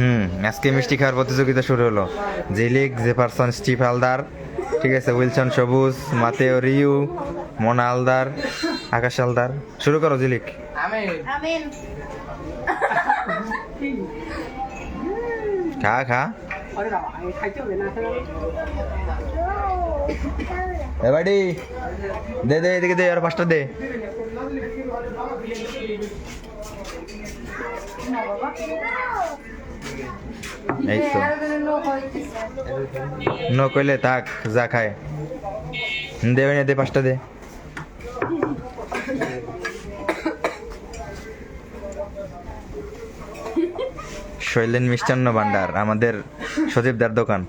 হুম আজকে মিষ্টি খাওয়ার প্রতিযোগিতা শুরু হলো। জিলিক জেফারসন স্টিভ হালদার ঠিক আছে উইলসন সবুজ মাতেও রিউ মনা হালদার আকাশ হালদার। শুরু করো জিলিক। খা খা। এবারে দে দে এদিকে দে আর পাঁচটা দে। এই নো কইলে থাক, যা খায়। দে না দে পাঁচটা দে। শৈলেন মিষ্টান্ন ভান্ডার, আমাদের সজীবদার দোকান।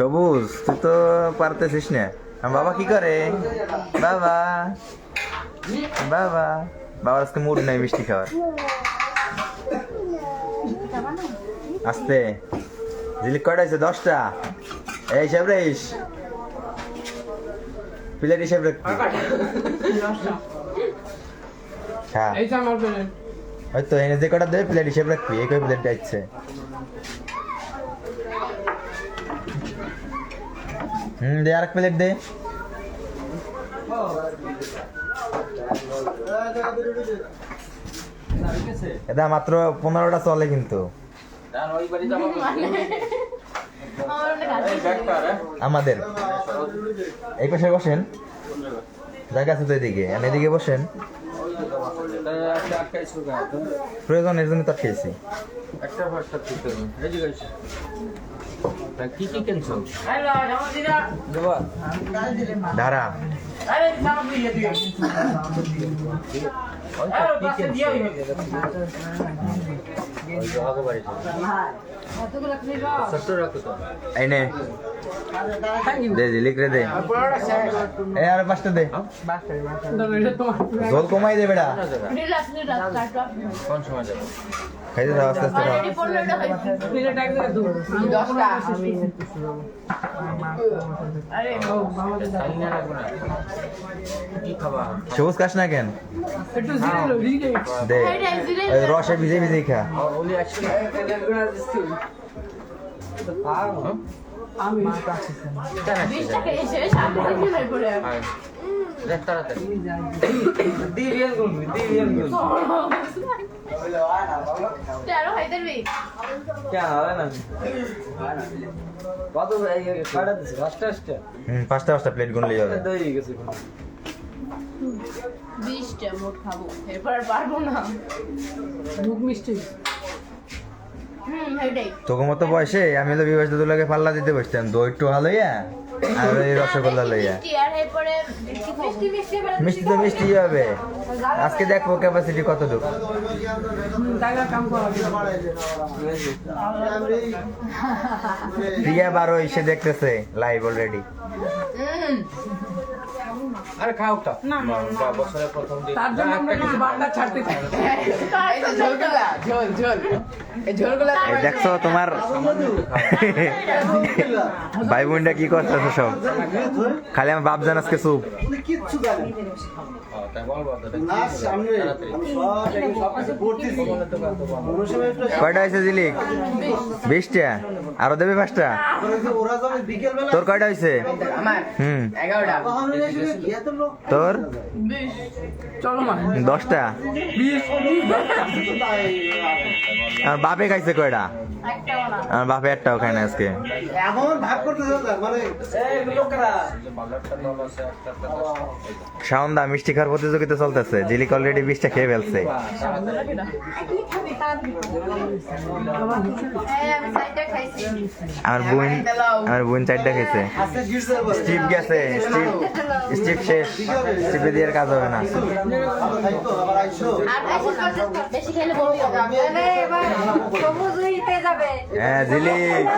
সবুজ তুই তো পারতেছিস না। বাবা কি করে? বাবা। বাবা। বাবার আজকে মুড নাই মিষ্টি খাওয়ার। আস্তে। জিলিক কয়টা হয়েছে? দশটা। এই হিসাব রেস প্লেট হিসাব রাখবি হ্যাঁ ওই তো এনে যে কটা দেবে প্লেট হিসাব রাখবি এই কয় প্লেট যাচ্ছে হুম, দে আর এক প্লেট দে। এটা মাত্র পনেরোটা চলে কিন্তু। আমাদের। এই পাশে বসেন। জায়গা আছে তো এদিকে। এদিকে বসেন। প্রয়োজন এর জন্য তো খেয়েছি। কি কি কিনছো? ধারা ছোট্ট রাখো তো এই নে। দে দিলিক রে দে। এই আর পাঁচটা দে। জল কমাই দে খাবা সবুজ খাস না কেন? রসে ভিজে ভিজে খা। পাঁচটা পাঁচটা প্লেট গুনলে যাবে বিশটা মোট খাব এরপর আর পারব না মুখ মিষ্টি তোকে মতো বয়সে আমি হলো বিবাস দুলাকে পাল্লা দিতে বসতাম দই একটু লইয়া আর এই রসগোল্লা লইয়া। মিষ্টি তো মিষ্টি হবে। আজকে দেখব ক্যাপাসিটি কাম করা প্রিয়া বারো এসে দেখতেছে লাইভ অলরেডি আরে খাও না বছরের প্রথম দিন। তার জন্য আমরা কিছু বান্ডা ছাড়তে চাই। দেখছ তোমার ভাই বোনটা কি করতেছে সব খালি আমার বাপ জান আজকে চুপ কয়টা হয়েছে জিলিক? বিশটা। আরও দেবে পাঁচটা? তোর কয়টা হয়েছে? আমার হুম। তোর? দশটা। আমার বাপে খাইছে কয়টা? একটাও না আমার বাপে একটাও খায় না আজকে। এখন ভাগ করতে যাবে মানে। সাউন্দা মিষ্টি খাওয়ার প্রতিযোগিতা চলতেছে। জিলিক অলরেডি বিশটা খেয়ে ফেলছে। আর বোন আমার বোন চারটা খেয়েছে স্টিভ গেছে স্টিভ স্টিভ শেষ। স্টিভে দিয়ে আর কাজ হবে না। থাকতো আবার আইসো আর বেশি করে বেশি খেলে বমি হবে। এবার সবুজ হইতে যাবে। হ্যাঁ জিলিক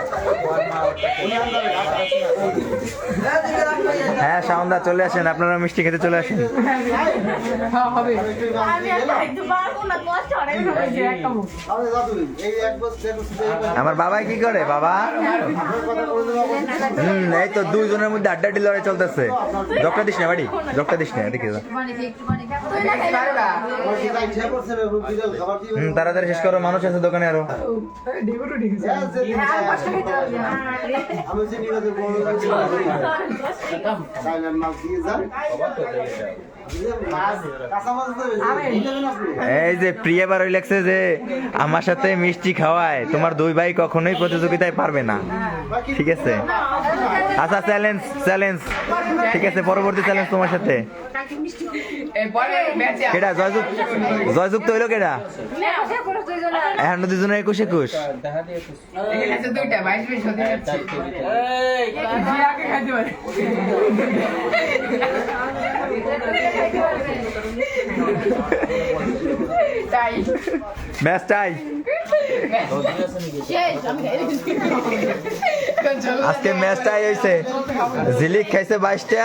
হ্যাঁ সাউন্দা চলে আসেন আপনারা মিষ্টি খেতে চলে আসেন। হ্যাঁ আমার বাবাই কি করে বাবা? হুম এই তো দুইজনের মধ্যে আড্ডা লড়াই চলতেছে। জকটা দিস না বাড়ি। জকটা দিস না হুম তাড়াতাড়ি শেষ করো মানুষ আছে দোকানে আরও। যে- এই যে প্রিয়া বার লাগছে যে, আমার সাথে মিষ্টি খাওয়ায়, তোমার দুই ভাই কখনোই প্রতিযোগিতায় পারবে না। ঠিক আছে? আচ্ছা চ্যালেঞ্জ চ্যালেঞ্জ ঠিক আছে, পরবর্তী চ্যালেঞ্জ তোমার সাথে। কেডা জয়যুক্ত? জয়যুক্ত হইল কেডা? এখন দুজনের একুশ একুশ। Match tie. শেষ আমি আজকে ম্যাচ টাই হয়েছে। ঝিলিক খাইছে বাইশটা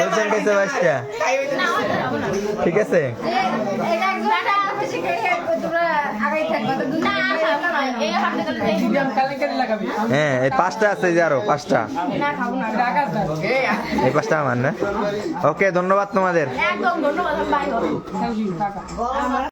উলসেন খাইছে বাইশটা। ঠিক আছে? হ্যাঁ এই পাঁচটা আছে যে পাঁচটা। এই পাঁচটা আমার না? ওকে, ধন্যবাদ তোমাদের।